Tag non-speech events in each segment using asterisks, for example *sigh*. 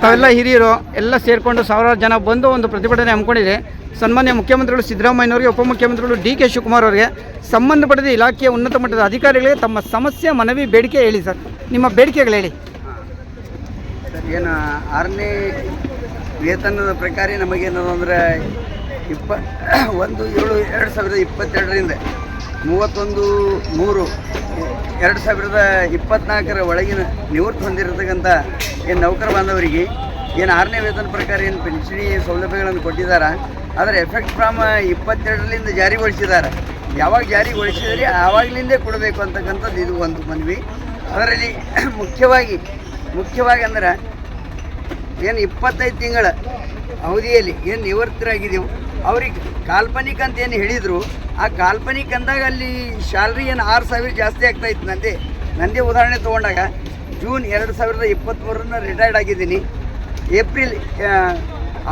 ತಾವೆಲ್ಲ ಹಿರಿಯರು ಎಲ್ಲ ಸೇರಿಕೊಂಡು ಸಾವಿರಾರು ಜನ ಬಂದು ಒಂದು ಪ್ರತಿಭಟನೆ ಹಮ್ಮಿಕೊಂಡಿದೆ ಸನ್ಮಾನ್ಯ ಮುಖ್ಯಮಂತ್ರಿಗಳು ಸಿದ್ದರಾಮಯ್ಯನವರಿಗೆ, ಉಪಮುಖ್ಯಮಂತ್ರಿಗಳು ಡಿ ಕೆ ಶಿವಕುಮಾರ್ ಅವರಿಗೆ ಸಂಬಂಧಪಟ್ಟಿದ ಇಲಾಖೆಯ ಉನ್ನತ ಮಟ್ಟದ ಅಧಿಕಾರಿಗಳಿಗೆ ತಮ್ಮ ಸಮಸ್ಯೆ, ಮನವಿ, ಬೇಡಿಕೆ ಹೇಳಿ ಸರ್. ನಿಮ್ಮ ಬೇಡಿಕೆಗಳು ಹೇಳಿ. ಏನು ಆರನೇ ವೇತನದ ಪ್ರಕಾರ ನಮಗೇನದು ಅಂದರೆ ಇಪ್ಪ *coughs* ಒಂದು ಏಳು ಎರಡು ಸಾವಿರದ ಇಪ್ಪತ್ತೆರಡರಿಂದ ಮೂವತ್ತೊಂದು ಮೂರು ಎರಡು ಸಾವಿರದ ಇಪ್ಪತ್ನಾಲ್ಕರ ಒಳಗಿನ ನಿವೃತ್ತಿ ಹೊಂದಿರತಕ್ಕಂಥ ಏನು ನೌಕರ ಬಾಂಧವರಿಗೆ ಏನು ಆರನೇ ವೇತನ ಪ್ರಕಾರ ಏನು ಪಿಂಚಣಿ ಸೌಲಭ್ಯಗಳನ್ನು ಕೊಟ್ಟಿದ್ದಾರೆ? ಅದರ ಎಫೆಕ್ಟ್ ಫ್ರಮ್ ಇಪ್ಪತ್ತೆರಡರಿಂದ ಜಾರಿಗೊಳಿಸಿದ್ದಾರೆ. ಯಾವಾಗ ಜಾರಿಗೊಳಿಸಿದರೆ ಆವಾಗಲಿಂದೇ ಕೊಡಬೇಕು ಅಂತಕ್ಕಂಥದ್ದು ಇದು ಒಂದು ಮನವಿ. ಅದರಲ್ಲಿ ಮುಖ್ಯವಾಗಿ ಮುಖ್ಯವಾಗಿ ಅಂದ್ರೆ ಏನು ಇಪ್ಪತ್ತೈದು ತಿಂಗಳ ಅವಧಿಯಲ್ಲಿ ಏನು ನಿವೃತ್ತರಾಗಿದ್ದೆವು. ಅವ್ರಿಗೆ ಕಾಲ್ಪನಿಕ ಅಂತ ಏನು ಹೇಳಿದರು ಆ ಕಾಲ್ಪನಿಕ ಅಂದಾಗ ಅಲ್ಲಿ ಶಾಲ್ರಿ ಏನು ಆರು ಸಾವಿರ ಜಾಸ್ತಿ ಆಗ್ತಾ ಇತ್ತು ನಂದೇ. ನಂದೇ ಉದಾಹರಣೆ ತೊಗೊಂಡಾಗ ಜೂನ್ ಎರಡು ಸಾವಿರದ ಇಪ್ಪತ್ತ್ಮೂರನ್ನ ರಿಟೈರ್ಡ್ ಆಗಿದ್ದೀನಿ. ಏಪ್ರಿಲ್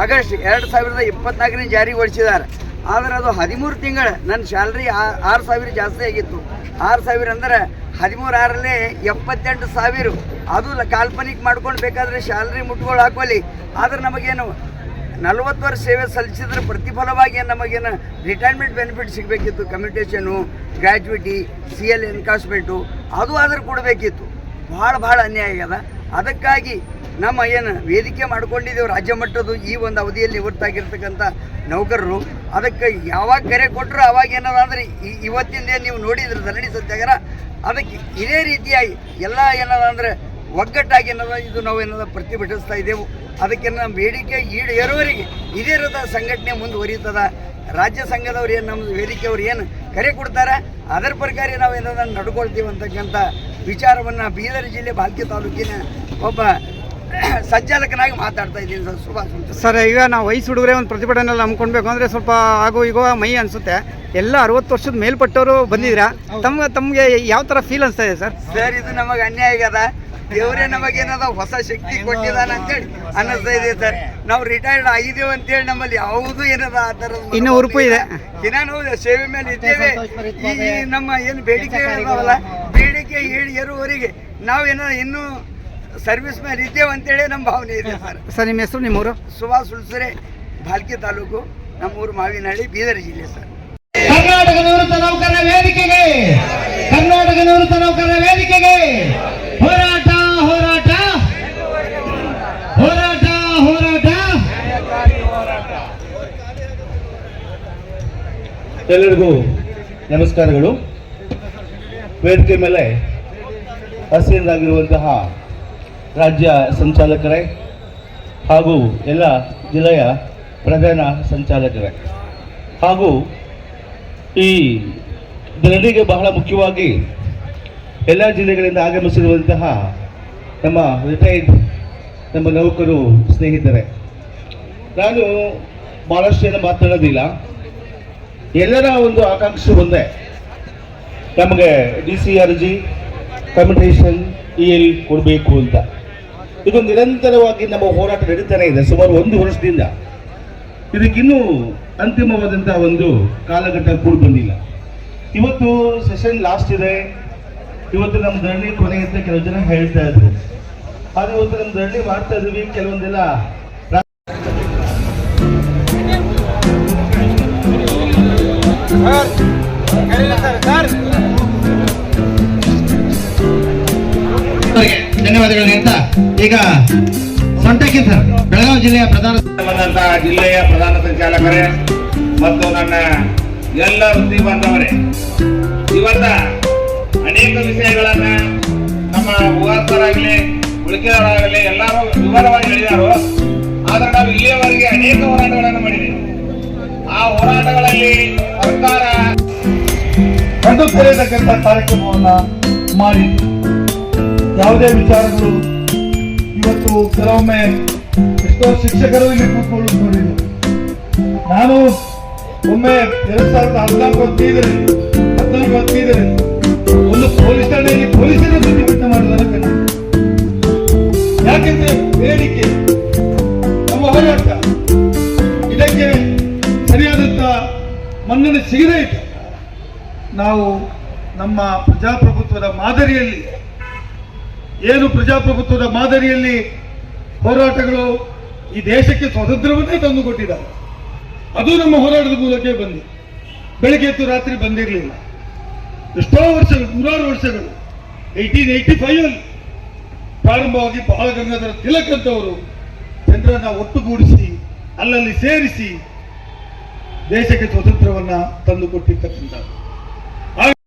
ಆಗಸ್ಟ್ ಎರಡು ಸಾವಿರದ ಇಪ್ಪತ್ತ್ನಾಲ್ಕನೇ ಜಾರಿಗೊಳಿಸಿದ್ದಾರೆ ಆದರೆ ಅದು ಹದಿಮೂರು ತಿಂಗಳ ನನ್ನ ಸ್ಯಾಲ್ರಿ ಆರು ಸಾವಿರ ಜಾಸ್ತಿ ಆಗಿತ್ತು. ಆರು ಸಾವಿರ ಅಂದ್ರೆ ಹದಿಮೂರು ಆರಲ್ಲೇ ಎಪ್ಪತ್ತೆಂಟು ಸಾವಿರ. ಅದು ಕಾಲ್ಪನಿಕ್ ಕಾಲ್ಪನಿಕ ಮಾಡ್ಕೊಂಡು ಬೇಕಾದ್ರೆ ಸ್ಯಾಲ್ರಿ ಮುಟ್ಗಳು ಹಾಕೋಲಿ ಆದ್ರೆ ನಮಗೇನು ನಲವತ್ತು ವರ್ಷ ಸೇವೆ ಸಲ್ಲಿಸಿದ್ರೆ ಪ್ರತಿಫಲವಾಗಿ ನಮಗೇನು retirement benefit ಸಿಗಬೇಕಿತ್ತು commutation gratuity C L encashment ಅದು ಆದರೂ ಕೊಡಬೇಕಿತ್ತು. ಭಾಳ ಭಾಳ ಅನ್ಯಾಯ ಆಗ್ಯದ. ಅದಕ್ಕಾಗಿ ನಮ್ಮ ಏನು ವೇದಿಕೆ ಮಾಡ್ಕೊಂಡಿದ್ದೇವೆ ರಾಜ್ಯ ಮಟ್ಟದ್ದು ಈ ಒಂದು ಅವಧಿಯಲ್ಲಿ ನಿವೃತ್ತಾಗಿರ್ತಕ್ಕಂಥ ನೌಕರರು. ಅದಕ್ಕೆ ಯಾವಾಗ ಕರೆ ಕೊಟ್ಟರು ಅವಾಗ ಏನದ ಅಂದರೆ ಇವತ್ತಿಂದ ನೀವು ನೋಡಿದ್ರೆ ಧರಣಿ ಸತ್ಯಾಗ್ರಹ. ಅದಕ್ಕೆ ಇದೇ ರೀತಿಯಾಗಿ ಎಲ್ಲ ಏನದ ಅಂದರೆ ಒಗ್ಗಟ್ಟಾಗಿ ಏನದ ಇದು ನಾವು ಏನದ ಪ್ರತಿಭಟಿಸ್ತಾ ಇದ್ದೆವು. ಅದಕ್ಕೆ ನಮ್ಮ ಬೇಡಿಕೆ ಈಡೇರುವವರಿಗೆ ಇದೇ ರೀತಿಯ ಸಂಘಟನೆ ಮುಂದುವರಿಯುತ್ತದ ರಾಜ್ಯ ಸಂಘದವ್ರು ಏನು ನಮ್ಮ ವೇದಿಕೆಯವ್ರು ಏನು ಕರೆ ಕೊಡ್ತಾರೆ ಅದರ ಪ್ರಕಾರ ನಾವು ಏನದ ನಡ್ಕೊಳ್ತೀವಿ ಅಂತಕ್ಕಂಥ ವಿಚಾರವನ್ನು ಬೀದರ್ ಜಿಲ್ಲೆ ಬಾಲ್ಕಿ ತಾಲೂಕಿನ ಒಬ್ಬ ಸಂಚಾಲಕನಾಗಿ ಮಾತಾಡ್ತಾ ಇದ್ದೀನಿ ಸರ್. ಸುಭಾಷ್ ಸರ್ ಈಗ ನಾವು ವಯಸ್ಸು ಹುಡುಗರೆ ಒಂದು ಪ್ರತಿಭಟನೆ ಹಮ್ಮಿಕೊಳ್ಬೇಕು ಅಂದರೆ ಸ್ವಲ್ಪ ಆಗೋ ಈಗೋ ಮೈ ಅನಿಸುತ್ತೆ. ಎಲ್ಲ ಅರವತ್ತು ವರ್ಷದ ಮೇಲ್ಪಟ್ಟವರು ಬಂದಿದ್ದೀರಾ? ತಮ್ಗೆ ತಮಗೆ ಯಾವ ಥರ ಫೀಲ್ ಅನಿಸ್ತಾ ಇದೆ ಸರ್? ಸರ್ ಇದು ನಮಗೆ ಅನ್ಯಾಯ ಆಗ್ಯದ. ದೇವರೇ ನಮಗೇನದ ಹೊಸ ಶಕ್ತಿ ಕೊಟ್ಟಿದ್ದಾನ ಅಂತೇಳಿ ಅನ್ನಿಸ್ತಾ ಇದೆ ಸರ್. ನಾವು ರಿಟೈರ್ಡ್ ಆಗಿದ್ದೇವೆ ಅಂತೇಳಿ ನಮ್ಮಲ್ಲಿ ಯಾವುದು ಏನದ ಆ ಥರದ ಇನ್ನೂ ಉರುಪು ಇದೆ. ದಿನಾನು ನಾವು ಸೇವೆ ಮೇಲೆ ಇದ್ದೇವೆ. ಈ ಈ ನಮ್ಮ ಏನು ಬೇಡಿಕೆ ಇದಾವಲ್ಲ ಬೇಡಿಕೆ ಹೇಳಿ ನಾವು ನಾವೇನೋ ಇನ್ನೂ ಸರ್ವಿಸ್ ಮೇಲೆ ಇದ್ದೇವೆ ಅಂತೇಳಿ ನಮ್ಮ ಭಾವನೆ ಇದೆ ಸರ್. ಸರ್ ನಿಮ್ಮ ಹೆಸರು ನಿಮ್ಮೂರು ಸುಭಾಷ್ ಸುಳ್ಸರೆ ಭಾಲ್ಕಿ ತಾಲೂಕು ನಮ್ಮೂರು ಮಾವಿನಹಳ್ಳಿ ಬೀದರ್ ಜಿಲ್ಲೆ ಸರ್. ಕರ್ನಾಟಕ ನಿವೃತ್ತ ನೌಕರರ ವೇದಿಕೆಗೆ ಕರ್ನಾಟಕ ನಿವೃತ್ತ ನೌಕರರ ವೇದಿಕೆಗೆ ಹೋರಾಟ ಹೋರಾಟ ಹೋರಾಟ ಹೋರಾಟ ಎಲ್ಲರಿಗೂ ನಮಸ್ಕಾರಗಳು. ವೇದಿಕೆ ಮೇಲೆ ಹಸಿರಾಗಿರುವಂತಹ ರಾಜ್ಯ ಸಂಚಾಲಕರೇ ಹಾಗೂ ಎಲ್ಲ ಜಿಲ್ಲೆಯ ಪ್ರಧಾನ ಸಂಚಾಲಕರೇ. ಹಾಗೂ ಈ ಜನರಿಗೆ ಬಹಳ ಮುಖ್ಯವಾಗಿ ಎಲ್ಲ ಜಿಲ್ಲೆಗಳಿಂದ ಆಗಮಿಸಿರುವಂತಹ ನಮ್ಮ ರಿಟೈರ್ಡ್ ನಮ್ಮ ನೌಕರು ಸ್ನೇಹಿತರೆ. ನಾನು ಭಾಳಷ್ಟು ಜನ ಮಾತನಾಡೋದಿಲ್ಲ ಎಲ್ಲರ ಒಂದು ಆಕಾಂಕ್ಷೆ ಒಂದೇ. ನಮಗೆ ಡಿ ಸಿ ಅರ್ಜಿ ಕಮ್ಯುಟೇಷನ್ ಇ ಎಲ್ ಕೊಡಬೇಕು ಅಂತ. ಇದು ನಿರಂತರವಾಗಿ ನಮ್ಮ ಹೋರಾಟ ನಡೀತಾನೆ ಇದೆ, ಸುಮಾರು ಒಂದು ವರ್ಷದಿಂದ. ಇದಕ್ಕಿನ್ನೂ ಅಂತಿಮವಾದಂಥ ಒಂದು ಕಾಲಘಟ್ಟ ಕೂಡ ಬಂದಿಲ್ಲ. ಇವತ್ತು ಸೆಷನ್ ಲಾಸ್ಟ್ ಇದೆ. ಇವತ್ತು ನಮ್ಮ ಧರಣಿ ಕೊನೆ ಅಂತ ಕೆಲವು ಜನ ಹೇಳ್ತಾ ಇದ್ರು. ಆದರೆ ಇವತ್ತು ನಮ್ಮ ಧರಣಿ ಮಾಡ್ತಾ ಇದೀವಿ, ಕೆಲವೊಂದೆಲ್ಲ ಧನ್ಯವಾದಗಳು ಅಂತ ಈಗ ಸೊಂಟಕ್ಕೆ ಸರ್, ಬೆಳಗಾವಿ ಜಿಲ್ಲೆಯ ಪ್ರಧಾನ ಬಂದಂತ ಜಿಲ್ಲೆಯ ಪ್ರಧಾನ ಸಂಚಾಲಕರೇ ಮತ್ತು ನನ್ನ ಎಲ್ಲ ವೃತ್ತಿ ಬಾಂಧವರೇ, ಇವತ್ತ ಅನೇಕ ವಿಷಯಗಳನ್ನ ನಮ್ಮ ಉಗಾಸ್ತರಾಗಲಿ ಉಳಿಕೆಯವರಾಗಲಿ ಎಲ್ಲರೂ ವಿವರವಾಗಿ ಹೇಳಿದಾರು, ಆದ್ರೆ ನಾವು ಇಲ್ಲಿಯವರೆಗೆ ಅನೇಕ ಹೋರಾಟಗಳನ್ನು ಮಾಡಿದ್ದೀವಿ ಹೋರಾಟಗಳಲ್ಲಿ ಸರ್ಕಾರ ಕಂಡು ತೆರೆಯತಕ್ಕಂಥ ಕಾರ್ಯಕ್ರಮವನ್ನ ಮಾಡಿ. ಯಾವುದೇ ವಿಚಾರಗಳು ಇವತ್ತು ಕೆಲವೊಮ್ಮೆ ಎಷ್ಟೋ ಶಿಕ್ಷಕರು ಇಲ್ಲಿ ಕೂತ್ಕೊಳ್ಳೋದು ನೋಡಿದ್ರು ನಾನು ಒಮ್ಮೆ ಎರಡ್ ಸಾವಿರದ ಹದಿನಾಲ್ಕು ಹದಿನೈದರಲ್ಲಿ ಹದಿನಾಲ್ಕು ಹದಿನೈದರಲ್ಲಿ ಒಂದು ಪೊಲೀಸ್ ಠಾಣೆಯಲ್ಲಿ ಪೊಲೀಸರ ಪ್ರತಿಭಟನೆ ಮಾಡಿದಾರೆ ನಾವು ನಮ್ಮ ಪ್ರಜಾಪ್ರಭುತ್ವದ ಮಾದರಿಯಲ್ಲಿ, ಏನು ಪ್ರಜಾಪ್ರಭುತ್ವದ ಮಾದರಿಯಲ್ಲಿ ಹೋರಾಟಗಳು ಈ ದೇಶಕ್ಕೆ ಸ್ವಾತಂತ್ರ್ಯವನ್ನೇ ತಂದು ಕೊಟ್ಟಿದ್ದಾರೆ ಅದು ನಮ್ಮ ಹೋರಾಟದ ಮೂಲಕ ಬಂದಿ ಬೆಳಿಗ್ಗೆ ಎದ್ದು ರಾತ್ರಿ ಬಂದಿರಲಿಲ್ಲ. ಎಷ್ಟೋ ವರ್ಷಗಳು, ನೂರಾರು ವರ್ಷಗಳು ಏಯ್ಟೀನ್ ಏಯ್ಟಿ ಫೈವ್ ಪ್ರಾರಂಭವಾಗಿ ಬಾಲಗಂಗಾಧರ ತಿಲಕ್ ಅಂತವರು ಜನರನ್ನ ಒಟ್ಟುಗೂಡಿಸಿ, ಅಲ್ಲಲ್ಲಿ ಸೇರಿಸಿ ದೇಶಕ್ಕೆ ಸ್ವಾತಂತ್ರ್ಯವನ್ನ ತಂದುಕೊಟ್ಟಿರ್ತಕ್ಕಂಥದ್ದು. ಕೊಟ್ಟಿರ್ತಕ್ಕಂಥ